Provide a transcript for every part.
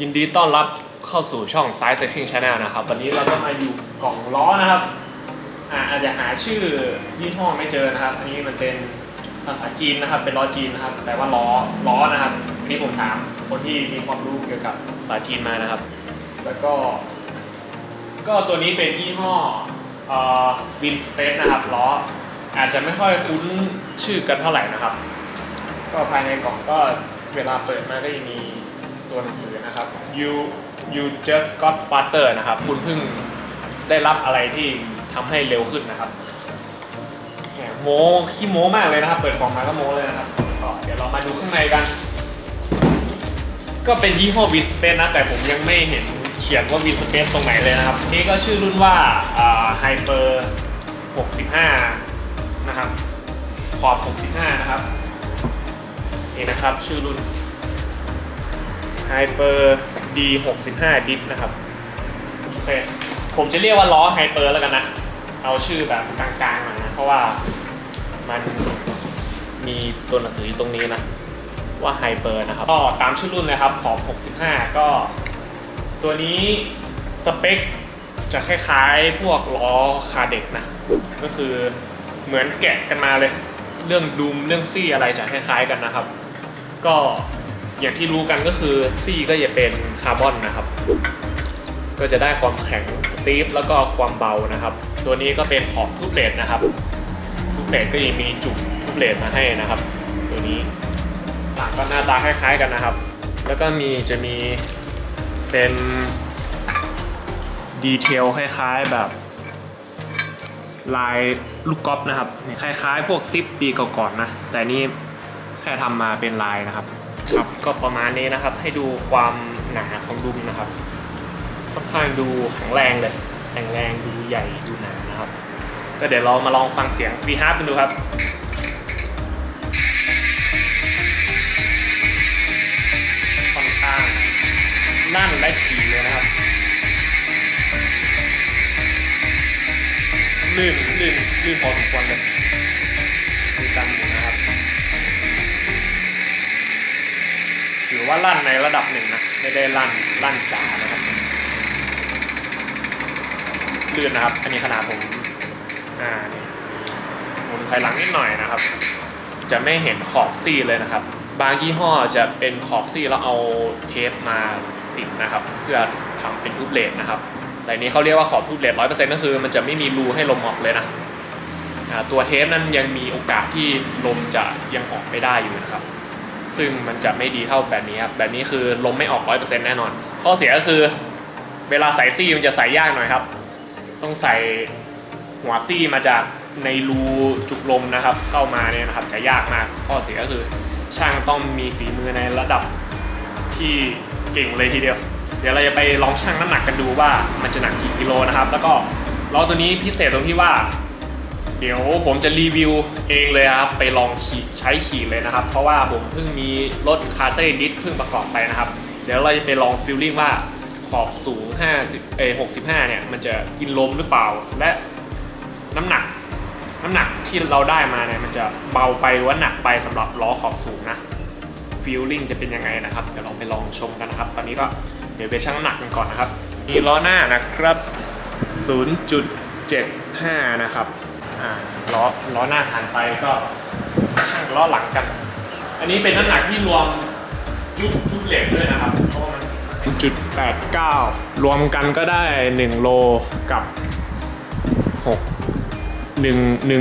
ยินดีต้อนรับเข้าสู่ช่อง Side Cycling Channel นะครับ วันนี้เราก็มาอยู่กล่องล้อนะครับ อ่าอาจจะหาชื่อยี่ห้อไม่เจอนะครับ อันนี้มันเป็นภาษาจีนนะครับ เป็นล้อจีนนะครับ แต่ว่าล้อล้อนะครับอันนี้ผมถามคนที่มีความรู้เกี่ยวกับภาษาจีนมานะครับ แล้วก็ ก็ตัวนี้เป็นยี่ห้อเอ่อวินสเปซนะครับล้ออาจจะไม่ค่อยคุ้นชื่อกันเท่าไหร่นะครับ ก็ภายในกล่องก็เวลาเปิดมาก็จะมี ตัวหนังสือนะครับ you you just got faster นะครับ คุณเพิ่งได้รับอะไรที่ทำให้เร็วขึ้นนะครับแหมโม้ขี้โม้มากเลยนะครับ เปิดกล่องมาก็โม้เลยนะครับก็เดี๋ยวเรามาดูข้างในกัน ก็เป็นยี่ห้อวินสเปซนะ แต่ผมยังไม่เห็นเขียนว่าวินสเปซตรงไหนเลยนะครับ นี่ก็ชื่อรุ่นว่าไฮเปอร์65 นะครับ ขอบ 65 นะครับ นี่นะครับ ชื่อรุ่น Hyper D65 ดิฟนะครับ โอเค ผมจะเรียกว่าล้อไฮเปอร์แล้วกันนะ เอาชื่อแบบกลางๆหน่อยนะเพราะว่ามันมีตัวหนังสืออยู่ตรงนี้นะ ว่าไฮเปอร์นะครับ ก็ตามชื่อรุ่นเลยครับ ขอบ65 ก็ ตัวนี้สเปคจะคล้ายๆพวกล้อคาเด็กนะ ก็คือเหมือนแกะกันมาเลย เรื่องดูมเรื่องซี่อะไรจะคล้ายๆกันนะครับ ก็ อย่างที่รู้กันก็คือซี่ก็จะเป็นคาร์บอนนะครับ ก็จะได้ความแข็งสตีฟแล้วก็ความเบานะครับ ตัวนี้ก็เป็นขอบทูบเลดนะครับทูบเลดก็ยังมีจุกทูบเลดมาให้นะครับ ตัวนี้หลังก็หน้าตาคล้ายๆกันนะครับ แล้วก็มีจะมีเป็นดีเทลคล้ายๆแบบลายลูกกอล์ฟนะครับคล้ายๆ พวกซิปปีก่อนๆนะ แต่นี่แค่ทำมาเป็นลายนะครับ ครับก็ประมาณนี้นะครับ ให้ดูความหนาของดุมนะครับ ค่อนข้างดูแข็งแรงเลยแข็งแรงดูใหญ่ดูหนานะครับ ก็เดี๋ยวเรามาลองฟังเสียงฟรีฮาร์ปกันดูครับค่อนข้างนั่นและถี่เลยนะครับลื่นลื่นลื่นพอสมควรเลยดูจำอ ว่าลั่นในระดับหนึ่งนะไม่ได้ลั่นลั่นจ๋านะครับลื่นนะครับ อันนี้ขนาดผมอ่านี่หมุนถอยหลังนิดหน่อยนะครับ จะไม่เห็นขอบซี่เลยนะครับ บางยี่ห้อจะเป็นขอบซี่แล้วเอาเทปมาติดนะครับ เพื่อทำเป็นทูบเลดนะครับแต่นี้เขาเรียกว่าขอบทูบเลดร้อยเปอร์เซ็นต์ก็คือ มันจะไม่มีรูให้ลมออกเลยนะตัวเทปนั้นยังมีโอกาสที่ลมจะยังออกไม่ได้อยู่นะครับ ซึ่งมันจะไม่ดีเท่าแบบนี้ครับ แบบนี้คือลมไม่ออกร้อยเปอร์เซ็นต์แน่นอน ข้อเสียก็คือเวลาใส่ซี่มันจะใส่ยากหน่อยครับ ต้องใส่หัวซี่มาจากในรูจุกลมนะครับ เข้ามาเนี่ยนะครับจะยากมาก ข้อเสียก็คือ ช่างต้องมีฝีมือในระดับที่เก่งเลยทีเดียว เดี๋ยวเราจะไปลองชั่งน้ำหนักกันดูว่ามันจะหนักกี่กิโลนะครับ แล้วก็ล้อตัวนี้พิเศษตรงที่ว่า เดี๋ยวผมจะรีวิวเองเลยครับ ไปลองขี่ใช้ขี่เลยนะครับ เพราะว่าผมเพิ่งมีรถคาร์เซ่ดิสเพิ่งประกอบไปนะครับ เดี๋ยวเราจะไปลองฟิลลิ่งว่าขอบสูง 50 เอ65 เนี่ย มันจะกินลมหรือเปล่า และน้ำหนัก น้ำหนักที่เราได้มาเนี่ย มันจะเบาไปหรือว่าหนักไปสำหรับล้อขอบสูงนะฟิลลิ่งจะเป็นยังไงนะครับ เดี๋ยวลองไปลองชมกันนะครับ ตอนนี้ก็เดี๋ยวไปชั่งน้ำหนักกันก่อนนะครับนี่ล้อหน้านะครับ 0.75 นะครับ อ่าล้อล้อหน้าผ่านไปก็ช่างล้อหลังกัน อันนี้เป็นน้ำหนักที่รวมจุดจุดเหล็กด้วยนะครับเพราะว่ามันจุดแปดเก้ารวมกันก็ได้1โลกับ6 1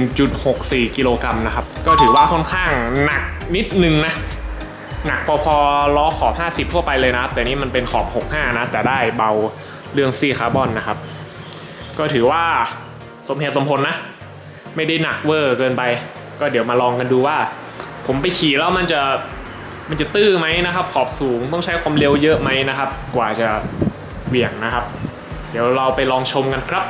1.64กิโลกรัมนะครับ ก็ถือว่าค่อนข้างหนักนิดนึงนะ หนักพอๆล้อขอบ 50 ทั่วไปเลยนะ แต่นี่มันเป็นขอบ 65 นะ แต่ได้เบาเรื่องซีคาร์บอนนะครับ ก็ถือว่าสมเหตุสมผลนะ ไม่ได้หนักเวอร์เกินไป ก็เดี๋ยวมาลองกันดูว่า ผมไปขี่แล้วมันจะมันจะตื้อไหมนะครับ ขอบสูงต้องใช้ความเร็วเยอะไหมนะครับ กว่าจะเบี่ยงนะครับ เดี๋ยวเราไปลองชมกันครับ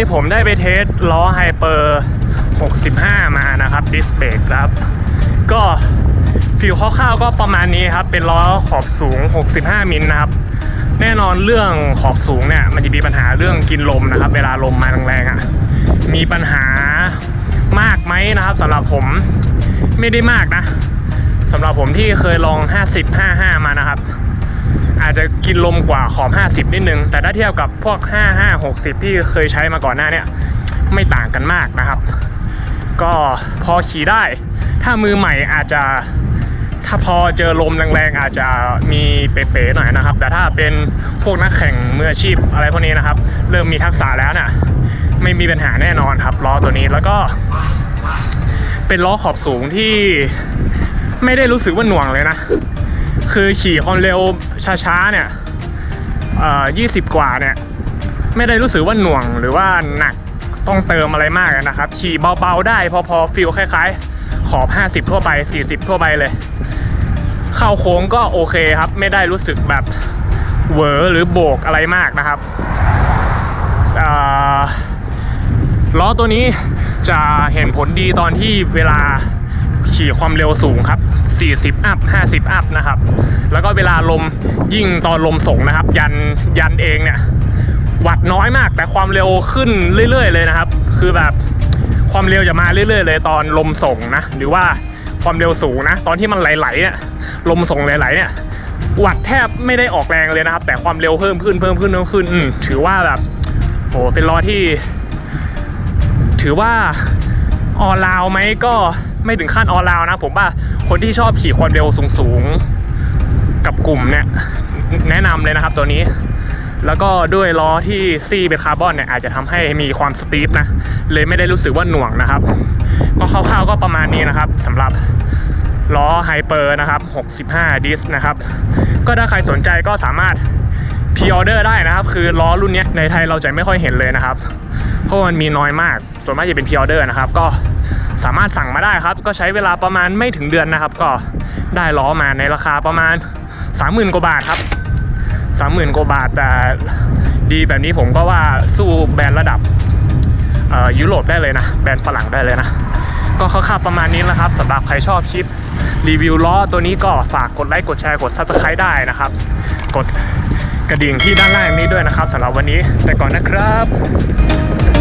นี้ผมได้ไปเทสล้อไฮเปอร์ 65 มานะครับดิสเบรกครับ ก็ฟิลคร่าวๆก็ประมาณนี้ครับ เป็นล้อขอบสูง 65 มิลนะครับ แน่นอนเรื่องขอบสูงเนี่ย มันจะมีปัญหาเรื่องกินลมนะครับ เวลาลมมาแรงๆอะ มีปัญหามากไหมนะครับสำหรับผมไม่ได้มากนะสำหรับผมที่เคยลอง 50 55 มานะครับ อาจจะกินลมกว่าขอบ50 นิดนึง แต่ถ้าเทียบกับพวก 55 60 ที่เคยใช้มาก่อนหน้าเนี่ยไม่ต่างกันมากนะครับ ก็พอขี่ได้ ถ้ามือใหม่อาจจะถ้าพอเจอลมแรงๆอาจจะมีเป๋ๆหน่อยนะครับ แต่ถ้าเป็นพวกนักแข่งมืออาชีพอะไรพวกนี้นะครับ เริ่มมีทักษะแล้วนี่ยไม่มีปัญหาแน่นอนครับล้อตัวนี้แล้วก็ เป็นล้อขอบสูงที่ไม่ได้รู้สึกว่าหน่วงเลยนะ คือขี่ความเร็วช้าๆเนี่ยเอ่อ20กว่าเนี่ย ไม่ได้รู้สึกว่าหน่วงหรือว่าหนักต้องเติมอะไรมากนะครับ ขี่เบาๆได้พอพอฟิลคล้ายๆ ขอบ 50 ทั่วไป 40 ทั่วไปเลย เข้าโค้งก็โอเคครับ ไม่ได้รู้สึกแบบเวอหรือโบกอะไรมากนะครับล้อตัวนี้จะเห็นผลดีตอนที่เวลาขี่ความเร็วสูงครับ 40 อัพ 50 อัพนะครับ แล้วก็เวลาลมยิ่งตอนลมส่งนะครับ ยันยันเองเนี่ยวัดน้อยมากแต่ความเร็วขึ้นเรื่อย ๆ เลยนะครับ คือแบบความเร็วจะมาเรื่อย ๆ เลยตอนลมส่งนะ หรือว่าความเร็วสูงนะ ตอนที่มันไหลๆเนี่ยลมส่งไหลๆเนี่ยวัดแทบไม่ได้ออกแรงเลยนะครับ แต่ความเร็วเพิ่มขึ้นเพิ่มขึ้นเพิ่มขึ้นถือว่าแบบโหเป็นล้อที่ ถือว่าออลาวไหมก็ ไม่ถึงขั้นออลาวนะ ผมว่าคนที่ชอบขี่ความเร็วสูงๆ กับกลุ่มเนี่ยแนะนำเลยนะครับตัวนี้ แล้วก็ด้วยล้อที่ซี่เป็นคาร์บอนเนี่ยอาจจะทำให้มีความสตีฟนะ เลยไม่ได้รู้สึกว่าหน่วงนะครับ ก็คร่าวๆก็ประมาณนี้นะครับสำหรับล้อไฮเปอร์นะครับ 65 ดิสนะครับ ก็ถ้าใครสนใจก็สามารถพ r ออเดอร์ได้นะครับ คือล้อรุ่นนี้ในไทยเราจะไม่ค่อยเห็นเลยนะครับ เพราะมันมีน้อยมาก ส่วนมากจะเป็นพ r ออเดอร์นะครับ ก็ สามารถสั่งมาได้ครับ ก็ใช้เวลาประมาณไม่ถึงเดือนนะครับ ก็ได้ล้อมาในราคาประมาณ 30,000กว่าบาทครับสามหมื่นกว่าบาทแต่ดีแบบนี้ผมก็ว่าสู้แบรนด์ระดับยุโรปได้เลยนะ แบรนด์ฝรั่งได้เลยนะ ก็คร่าวๆประมาณนี้แล้วครับสำหรับใครชอบคลิปรีวิวล้อตัวนี้ก็ฝากกดไลค์กดแชร์กด subscribe ได้นะครับ กดกระดิ่งที่ด้านล่างนี้ด้วยนะครับสำหรับวันนี้ไปก่อนนะครับ